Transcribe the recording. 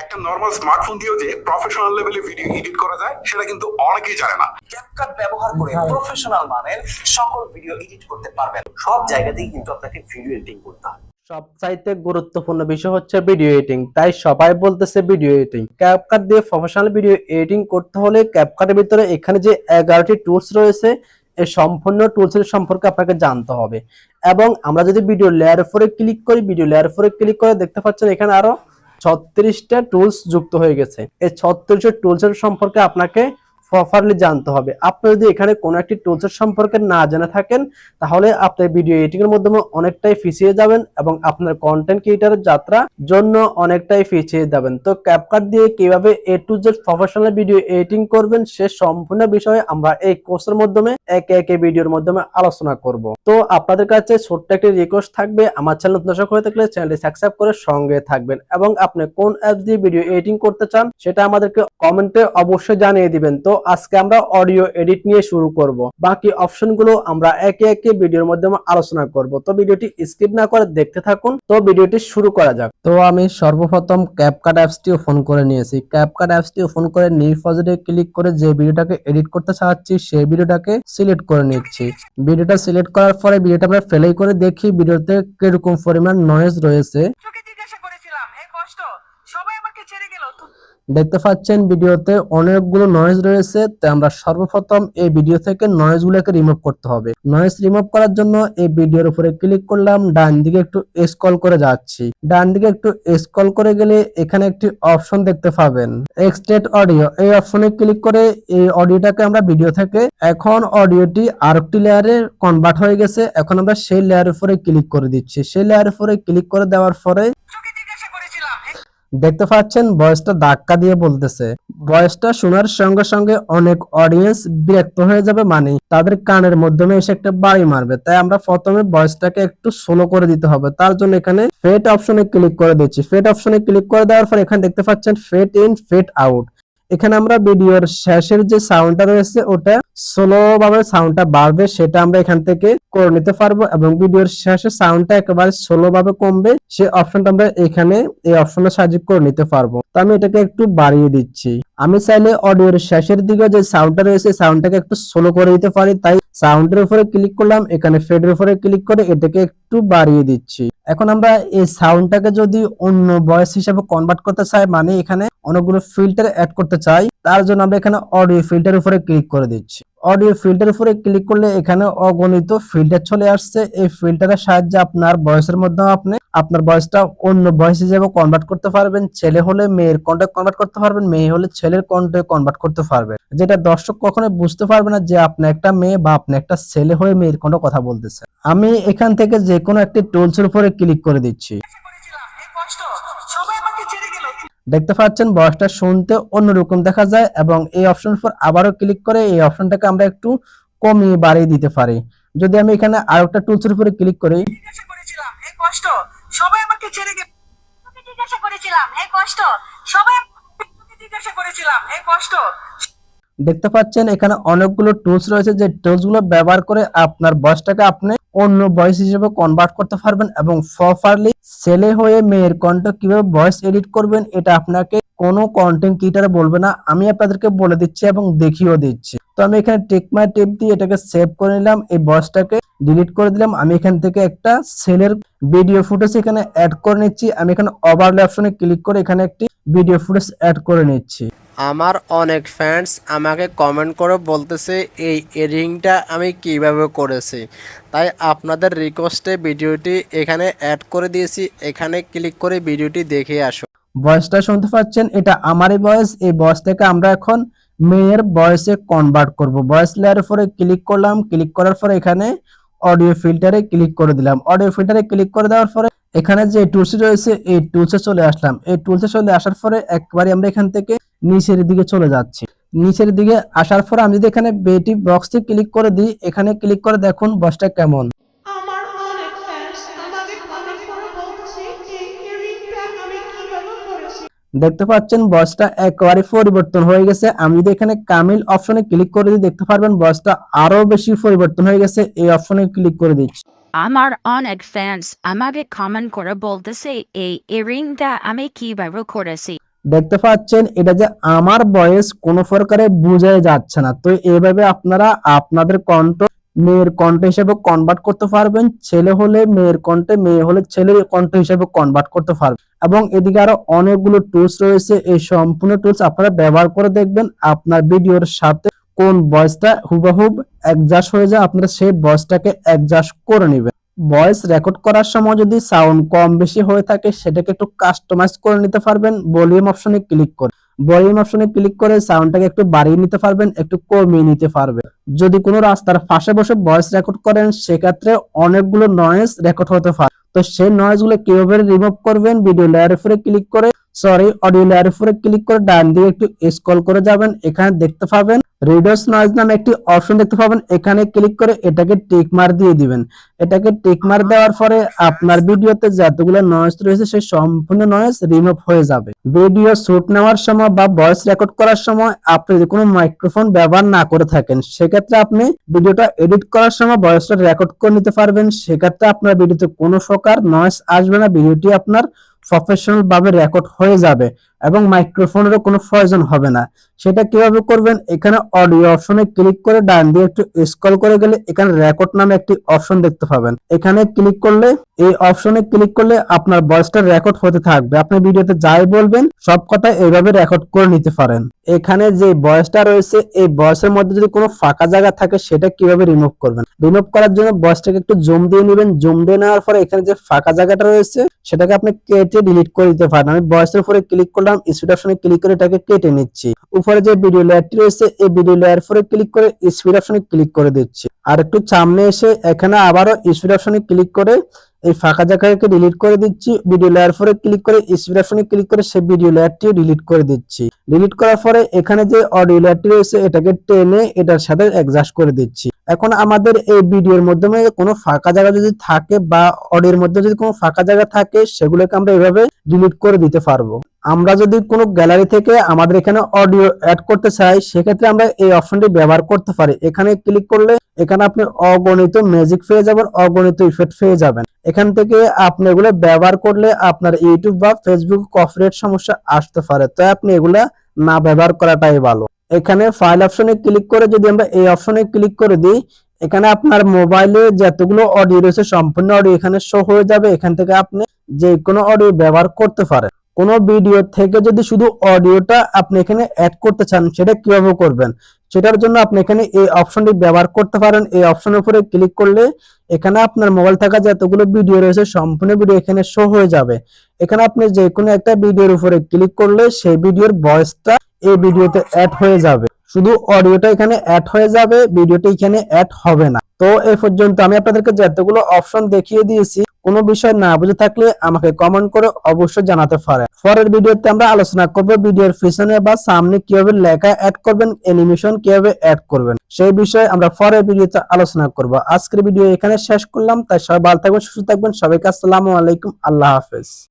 একটা normal smartphone দিয়েও যে প্রফেশনাল লেভেলে ভিডিও এডিট করা যায় সেটা কিন্তু অনেকেই জানে না। ক্যাপকাট ব্যবহার করে প্রফেশনাল মানের সকল ভিডিও এডিট করতে পারবেন। সব জায়গাতেই কিন্তু আপনাকে ভিডিও এডিটিং করতে হয়। সবচাইতে গুরুত্বপূর্ণ বিষয় হচ্ছে ভিডিও এডিটিং তাই সবাই বলতেছে ভিডিও এডিটিং ক্যাপকাট দিয়ে প্রফেশনাল ভিডিও এডিটিং করতে হলে ক্যাপকাটের ভিতরে এখানে যে এগারোটি টুলস রয়েছে এই সম্পূর্ণ টুলসের সম্পর্কে আপনাকে জানতে হবে। এবং আমরা যদি ভিডিও লেয়ার উপরে ক্লিক করি ভিডিও লেয়ার উপরে ক্লিক করে দেখতে পাচ্ছেন এখানে আরও ছত্রিশটা টুলস যুক্ত হয়ে গেছে। এই ছত্রিশটা টুলসের সম্পর্কে আপনাকে প্রপারলি জানতে হবে। আপনি যদি এখানে কোনো একটি টুলসের সম্পর্কে না জেনে থাকেন, তাহলে আপনি ভিডিও এডিটিং এর মাধ্যমে অনেকটাই পিছিয়ে যাবেন এবং আপনার কন্টেন্ট ক্রিয়েটারের যাত্রা জন্য অনেকটাই পিছিয়ে যাবেন। তো ক্যাপকাট দিয়ে কীভাবে A to Z professional video editing করবেন, সে সম্পূর্ণ বিষয়ে আমরা এই কোর্সের মাধ্যমে, একে একে ভিডিওর মাধ্যমে আলোচনা করব। তো আপনাদের কাছে ছোট্ট একটি রিকোয়েস্ট থাকবে, আমার চ্যানেল দর্শক হয়ে থাকলে চ্যানেলটি সাবস্ক্রাইব করে সঙ্গে থাকবেন এবং আপনি কোন অ্যাপস দিয়ে ভিডিও এডিটিং করতে চান, সেটা আমাদেরকে কমেন্টে অবশ্যই জানিয়ে দিবেন। তো আজকে আমরা অডিও এডিট নিয়ে শুরু করব। বাকি অপশনগুলো আমরা একে একে ভিডিওর মাধ্যমে আলোচনা করব। তো ভিডিওটি স্কিপ না করে দেখতে থাকুন। তো ভিডিওটি শুরু করা যাক। তো আমি সর্বপ্রথম ক্যাপকাট অ্যাপসটি ওপেন করে নিয়েছি। ক্যাপকাট অ্যাপসটি ওপেন করে নিউ প্রজেক্টে ক্লিক করে যে ভিডিওটাকে এডিট করতে চাচ্ছি, সেই ভিডিওটাকে সিলেক্ট করে নিচ্ছি। ভিডিওটা সিলেক্ট করার পরে ভিডিওটা আমরা প্লে করে দেখি ভিডিওতে কীরকম পরিমাণ নয়েজ রয়েছে। দেখতে পাচ্ছেন ভিডিওতে অনেকগুলো নয়েজ রয়েছে তো আমরা সর্বপ্রথম এই ভিডিও থেকে নয়েজ গুলোকে রিমুভ করতে হবে। নয়েজ রিমুভ করার জন্য এই ভিডিওর উপরে ক্লিক করলাম, ডান দিকে একটু স্ক্রল করে যাচ্ছি। ডান দিকে একটু স্ক্রল করে গেলে এখানে একটি অপশন দেখতে পাবেন। এক্সটেট অডিও এই অপশনে ক্লিক করে এই অডিওটাকে আমরা ভিডিও থেকে, এখন অডিওটি আরেকটি লেয়ারে কনভার্ট হয়ে গেছে, এখন আমরা সেই লেয়ার উপরে ক্লিক করে দিচ্ছি। সেই লেয়ার উপরে ক্লিক করে দেওয়ার পরে তোকে জিজ্ঞাসা করেছিলাম হে দেখতে পাচ্ছেন, ভয়েসটা ধাক্কা দিয়ে বলতেছে। ভয়েসটা শোনার সঙ্গে সঙ্গে অনেক অডিয়েন্স বিরক্ত হয়ে যাবে মানে তাদের কানের মাধ্যমে এসে একটা বাড়ি মারবে। তাই আমরা প্রথমে ভয়েসটাকে একটু স্লো করে দিতে হবে। তার জন্য এখানে ফেট অপশনে ক্লিক করে দিচ্ছি। ফেট অপশনে ক্লিক করে দেওয়ার পর এখানে দেখতে পাচ্ছেন ফেট ইন ফেট আউট এখানে আমরা ভিডিওর শেষের যে সাউন্ডটা রয়েছে, ওটা স্লো ভাবে সাউন্ডটা বাড়বে, সেটা আমরা এখান থেকে করে নিতে পারব এবং ভিডিওর শেষে সাউন্ডটা একেবারে স্লো ভাবে কমবে সেই অপশনটা আমরা এখানে এই অপশনের সাহায্যে করে নিতে পারব। তো আমি এটাকে একটু বাড়িয়ে দিচ্ছি। আমি চাইলে অডিওর শেষের দিকে যে সাউন্ডটা রয়েছে সাউন্ডটাকে একটু স্লো করে দিতে পারি। তাই সাউন্ডের উপরে ক্লিক করলাম, এখানে ফেডের উপরে ক্লিক করে এটাকে একটু বাড়িয়ে দিচ্ছি। এখন আমরা এই সাউন্ডটাকে যদি অন্য ভয়েস হিসাবে কনভার্ট করতে চাই মানে এখানে অনেকগুলো ফিল্টার অ্যাড করতে চাই, তার জন্য আমরা এখানে অডিও ফিল্টার উপরে ক্লিক করে দিচ্ছি। অডিও ফিল্টার উপরে ক্লিক করলে এখানে অগণিত ফিল্টার চলে আসছে। এই ফিল্টারের সাহায্যে আপনার ভয়েসের মধ্যে আপনি আপনার ভয়েসটা অন্য ভয়েস হিসেবে কনভার্ট করতে পারবেন। ছেলে হলে মেয়ের কন্টে কনভার্ট করতে পারবেন, মেয়ে হলে ছেলের কন্টে কনভার্ট করতে পারবেন। যেটা দর্শক কখনো বুঝতে পারবে না যে আপনি একটা মেয়ে বা আপনি একটা ছেলে হয়ে মেয়ের কন্টে কথা বলতেছে আমি এখান থেকে যে কোনো একটি টুলসের উপরে ক্লিক করে দিচ্ছি। দেখতে পাচ্ছেন বয়সটা শুনতে অন্যরকম দেখা যায় এবং এই অপশন উপর আবারও ক্লিক করে এই অপশনটাকে আমরা একটু কমিয়ে বাড়িয়ে দিতে পারি। যদি আমি এখানে আরও একটা টুলসের উপরে ক্লিক করি। জিজ্ঞাসা করেছিলাম হে কষ্ট সবাই আমাকে ছেড়ে জিজ্ঞাসা করেছিলাম হে কষ্ট সবাই জিজ্ঞাসা করেছিলাম হে কষ্ট? দেখতে পাচ্ছেন এখানে অনেকগুলো টুলস রয়েছে যে টুলসগুলো ব্যবহার করে আপনার ভয়েসটাকে আপনি অন্য ভয়েস হিসেবে কনভার্ট করতে পারবেন এবং প্রপারলি ছেলে হয়ে মেয়ের কণ্ঠ কীভাবে ভয়েস এডিট করবেন, এটা আপনাকে কোনো কন্টেন্ট ক্রিয়েটার বলবে না। আমি আপনাদেরকে বলে দিচ্ছি এবং দেখিয়েও দিচ্ছি। তো আমি এখানে টেক মাই টেপ দিয়ে এটাকে সেভ করে নিলাম। এই ভয়েসটাকে ডিলিট করে দিলাম। আমি এখান থেকে একটা সেলের ভিডিও ফুটেজ এখানে অ্যাড করে নিচ্ছি। আমি এখানে ওভারলে অপশনে ক্লিক করে এখানে একটি ভিডিও ফুটেজ অ্যাড করে নিচ্ছি। আমার অনেক ফ্যান্স আমাকে কমেন্ট করে বলতেছে, এই এডিংটা আমি কীভাবে করেছি? তাই আপনাদের রিকোয়েস্টে ভিডিওটি এখানে অ্যাড করে দিয়েছি, এখানে ক্লিক করে ভিডিওটি দেখে আসো ভয়েসটা শুনতে পাচ্ছেন? এটা আমারই ভয়েস এই ভয়েসটাকে আমরা এখন মেয়ের ভয়েসে কনভার্ট করব। ভয়েস লেয়ার উপরে ক্লিক করলাম ক্লিক করার পরে এখানে অডিও ফিল্টারে ক্লিক করে দিলাম। অডিও ফিল্টারে ক্লিক করে দেওয়ার পরে এখানে যে টুলস রয়েছে, এই টুলসে চলে আসলাম। এই টুলসে চলে আসার পরে একবারে আমরা এখান থেকে নিচের দিকে চলে যাচ্ছি। নিচের দিকে আসার পর আমি যদি এখানে বেটি বক্সে ক্লিক করে দিই এখানে ক্লিক করে দেখুন বক্সটা কেমন। দেখতে পাচ্ছেন বসটা একেবারে পরিবর্তন হয়ে গেছে। আমি যদি এখানে কামিল অপশনে ক্লিক করে দিই দেখতে পারবেন বসটা আরও বেশি পরিবর্তন হয়ে গেছে। এই অপশনে ক্লিক করে দিচ্ছি। আমার অনেক ফ্যান্স আমাকে কমেন্ট করে বলতেছে এই ইয়ারিংটা আমি কীভাবে করেছি? দেখতে পাচ্ছেন, এটা যে আমার বয়স কোনো প্রকারে বোঝাই যাচ্ছে না। তো এইভাবে আপনারা আপনাদের কণ্ঠ মেয়ের কণ্ঠ হিসেবে কনভার্ট করতে পারবেন, ছেলে হলে মেয়ের কণ্ঠে, মেয়ে হলে ছেলের কণ্ঠ হিসেবে কনভার্ট করতে পারবেন। এবং এদিকে আরও অনেকগুলো টুলস রয়েছে, এই সম্পূর্ণ টুলস আপনারা ব্যবহার করে দেখবেন, আপনার ভিডিওর সাথে কোন বয়সটা হুবাহুব অ্যাডজাস্ট হয়ে যায়, আপনারা সেই বয়সটাকে অ্যাডজাস্ট করে নেবেন। ভয়েস রেকর্ড করার সময় যদি সাউন্ড কম বেশি হয়ে থাকে, সেটাকে একটু কাস্টমাইজ করে নিতে পারবেন। ভলিউম অপশনে ক্লিক করে। ভলিউম অপশনে ক্লিক করে সাউন্ডটাকে একটু বাড়িয়ে নিতে পারবেন, একটু কমিয়ে নিতে পারবেন। যদি কোনো রাস্তার পাশে বসে ভয়েস রেকর্ড করেন, সেক্ষেত্রে অনেকগুলো নয়েজ রেকর্ড হতে পারে। তো সেই নয়েজগুলো কীভাবে রিমুভ করবেন? ভিডিও লেয়ারের উপরে ক্লিক করে সরি অডিও উপরে ক্লিক করে ডান দিকে একটু স্ক্রল করে যাবেন, এখানে দেখতে পাবেন রিডার্স নয়েজ নামে একটি অপশন দেখতে পাবেন, এখানে ক্লিক করে এটাকে টিক মার দিয়ে দিবেন। এটাকে টিক মার দেওয়ার পরে আপনার ভিডিওতে যতগুলো নয়েজ রয়েছে, সেই সম্পূর্ণ নয়েজ রিমুভ হয়ে যাবে। ভিডিও শুট নেওয়ার সময় বা ভয়েস রেকর্ড করার সময় আপনি যদি কোনো মাইক্রোফোন ব্যবহার না করে থাকেন, সেক্ষেত্রে আপনি ভিডিওটা এডিট করার সময় ভয়েসটা রেকর্ড করে নিতে পারবেন। সেক্ষেত্রে আপনার ভিডিওতে কোনো প্রকার নয়েজ আসবে না, ভিডিওটি আপনার প্রফেশনাল ভাবে রেকর্ড হয়ে যাবে। এবং মাইক্রোফোনেরও কোনো প্রয়োজন হবে না। সেটা কীভাবে করবেন? এখানে অডিও অপশনে ক্লিক করে ডান দিয়ে একটু স্ক্রল করে গেলে এখানে রেকর্ড নামে একটি অপশন দেখতে পাবেন। এখানে ক্লিক করলে, এই অপশনে ক্লিক করলে আপনার ভয়েসটা রেকর্ড হতে থাকবে। আপনি ভিডিওতে যাই বলবেন, সব কথা এইভাবে রেকর্ড করে নিতে পারেন। এখানে যে ভয়েসটা রয়েছে, এই ভয়েসের মধ্যে যদি কোনো ফাঁকা জায়গা থাকে, সেটা কীভাবে রিমুভ করবেন? রিমুভ করার জন্য ভয়েসটাকে একটু জুম দিয়ে নেবেন। জুম দিয়ে নেওয়ার পরে এখানে যে ফাঁকা জায়গাটা রয়েছে, সেটাকে আপনি কেটে ডিলিট করে দিতে পারেন। আমি ভয়েসের উপরে ক্লিক করলাম স্পিড অপশনে ক্লিক করে এটাকে কেটে নিচ্ছি। উপরে যে ভিডিও লেয়ারটি রয়েছে, এই ভিডিও লেয়ার উপরে ক্লিক করে স্পিড অপশনে ক্লিক করে দিচ্ছি। আর একটু সামনে এসে এখানে আবারও স্পিড অপশনে ক্লিক করে এই ফাঁকা জায়গাকে ডিলিট করে দিচ্ছি। ভিডিও লেয়ার পরে ক্লিক করে স্পিড অপশনে ক্লিক করে সেই ভিডিও লেয়ারটিও ডিলিট করে দিচ্ছি। ডিলিট করার পরে এখানে যে অডিও লেয়ারটি রয়েছে, এটাকে টেনে এটার সাথে অ্যাডজাস্ট করে দিচ্ছি। এখন আমাদের এই ভিডিওর মাধ্যমে কোনো ফাঁকা জায়গা যদি থাকে বা অডিওর মধ্যে যদি কোনো ফাঁকা জায়গা থাকে, সেগুলোকে আমরা এভাবে ডিলিট করে দিতে পারব। আমরা যদি কোনো গ্যালারি থেকে আমাদের এখানে অডিও অ্যাড করতে চাই, সেক্ষেত্রে আমরা এই অপশনটি ব্যবহার করতে পারি। এখানে ক্লিক করলে এখানে আপনি অগণিত ম্যাজিক পেয়ে যাবেন, অগণিত ইফেক্ট পেয়ে যাবেন। এখান থেকে আপনি এগুলো ব্যবহার করলে আপনার ইউটিউব বা ফেসবুক কপিরাইট সমস্যা আসতে পারে। তাই আপনি এগুলা না ব্যবহার করাটাই ভালো। এখানে ফাইল অপশনে ক্লিক করে যদি আমরা এই অপশনে ক্লিক করে দিই, এখানে আপনার মোবাইলে যতগুলো অডিও রয়েছে, সম্পূর্ণ অডিও এখানে শো হয়ে যাবে। এখান থেকে আপনি যে কোনো অডিও ব্যবহার করতে পারেন। কোনো ভিডিও থেকে যদি শুধু অডিওটা আপনি এখানে অ্যাড করতে চান, সেটা কীভাবে করবেন? সেটার জন্য আপনি এখানে এই অপশনটি ব্যবহার করতে পারেন। এই অপশনের উপরে ক্লিক করলে এখানে আপনার মোবাইল থাকা যতগুলো ভিডিও রয়েছে, সম্পূর্ণ ভিডিও এখানে শো হয়ে যাবে। এখানে আপনি যে কোনো একটা ভিডিওর উপরে ক্লিক করলে সেই ভিডিওর ভয়েসটা এই ভিডিওতে অ্যাড হয়ে যাবে। শুধু অডিওটা এখানে অ্যাড হয়ে যাবে ভিডিওটা এখানে অ্যাড হবে না। তো এই পর্যন্ত আমি আপনাদেরকে যতগুলো অপশন দেখিয়ে দিয়েছি কোনো বিষয় না বুঝে থাকলে আমাকে কমেন্ট করে অবশ্যই জানাতে পারেন। পরের ভিডিওতে আমরা আলোচনা করব ভিডিওর পিছনে বা সামনে কীভাবে লেখা অ্যাড করবেন অ্যানিমেশন কীভাবে অ্যাড করবেন, সেই বিষয়ে আমরা পরের ভিডিওতে আলোচনা করব। আজকের ভিডিও এখানে শেষ করলাম, তাই সবাই ভালো থাকবেন, সুস্থ থাকবেন, সবাইকে আসসালামু আলাইকুম, আল্লাহ হাফেজ।